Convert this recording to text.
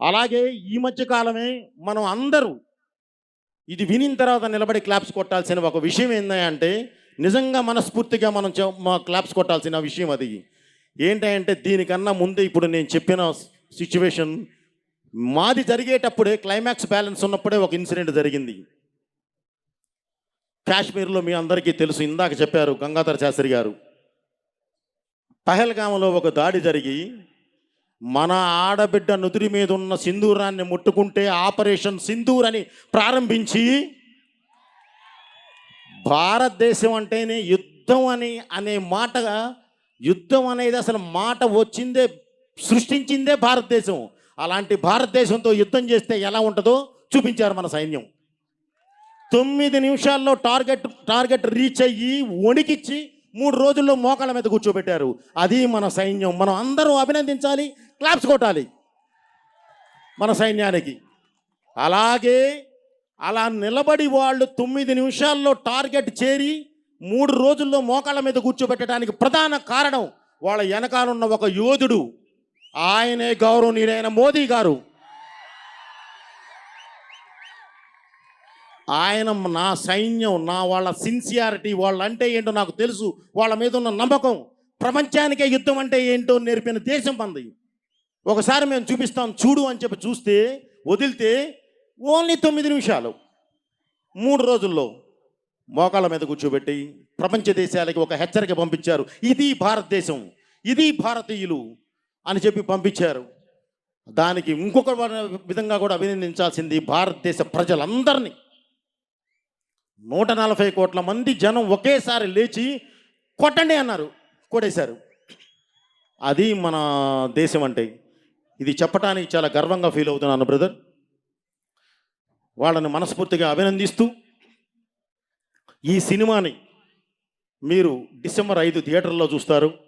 అలాగే ఈ మధ్య కాలమే మనం అందరూ ఇది వినిన తర్వాత నిలబడి క్లాప్స్ కొట్టాల్సిన ఒక విషయం ఏంటంటే నిజంగా మనస్ఫూర్తిగా మనం క్లాప్స్ కొట్టాల్సిన విషయం అది. ఏంటంటే దీనికన్నా ముందే ఇప్పుడు నేను చెప్పిన సిచ్యువేషన్ మాది జరిగేటప్పుడే క్లైమాక్స్ బ్యాలెన్స్ ఉన్నప్పుడే ఒక ఇన్సిడెంట్ జరిగింది. కాశ్మీర్లో మీ అందరికీ తెలుసు ఇందాక చెప్పారు గంగాధర శాస్త్రి గారు. పహల్గామలో ఒక దాడి జరిగి మన ఆడబిడ్డ నుదురి మీద ఉన్న సింధూరాన్ని ముట్టుకుంటే ఆపరేషన్ సింధూర్ అని ప్రారంభించి భారతదేశం అంటేనే యుద్ధం అని అనే మాట యుద్ధం అనేది అసలు మాట వచ్చిందే సృష్టించిందే భారతదేశం. అలాంటి భారతదేశంతో యుద్ధం చేస్తే ఎలా ఉంటుందో చూపించారు మన సైన్యం. తొమ్మిది నిమిషాల్లో టార్గెట్ టార్గెట్ రీచ్ అయ్యి వణికిచ్చి మూడు రోజుల్లో మోకాళ్ళ మీద కూర్చోబెట్టారు. అది మన సైన్యం. మనం అందరూ అభినందించాలి. క్లాప్స్ కొట్టాలి మన సైన్యానికి. అలాగే అలా నిలబడి వాళ్ళు తొమ్మిది నిమిషాల్లో టార్గెట్ చేరి మూడు రోజుల్లో మోకాళ్ళ మీద కూర్చోబెట్టడానికి ప్రధాన కారణం వాళ్ళ వెనకాలన్న ఒక యోధుడు. ఆయనే గౌరవనీయులైన మోదీ గారు. ఆయన నా సైన్యం నా వాళ్ళ సిన్సియారిటీ వాళ్ళంటే ఏంటో నాకు తెలుసు. వాళ్ళ మీద ఉన్న నమ్మకం. ప్రపంచానికే యుద్ధం అంటే ఏంటో నేర్పిన దేశం మంది ఒకసారి మేము చూపిస్తాం చూడు అని చెప్పి చూస్తే వదిలితే ఓన్లీ తొమ్మిది నిమిషాలు. మూడు రోజుల్లో మోకాళ్ళ మీద కూర్చోబెట్టి ప్రపంచ దేశాలకి ఒక హెచ్చరిక పంపించారు. ఇది భారతదేశం ఇది భారతీయులు అని చెప్పి పంపించారు. దానికి ఇంకొక విధంగా కూడా అభినందించాల్సింది భారతదేశ ప్రజలందరినీ. నూట నలభై కోట్ల మంది జనం ఒకేసారి లేచి కొట్టండి అన్నారు కొట్టేశారు. అది మన దేశం అంటే ఇది చెప్పడానికి చాలా గర్వంగా ఫీల్ అవుతున్నాను బ్రదర్. వాళ్ళని మనస్ఫూర్తిగా అభినందిస్తూ ఈ సినిమాని మీరు డిసెంబర్ ఐదు థియేటర్లో చూస్తారు.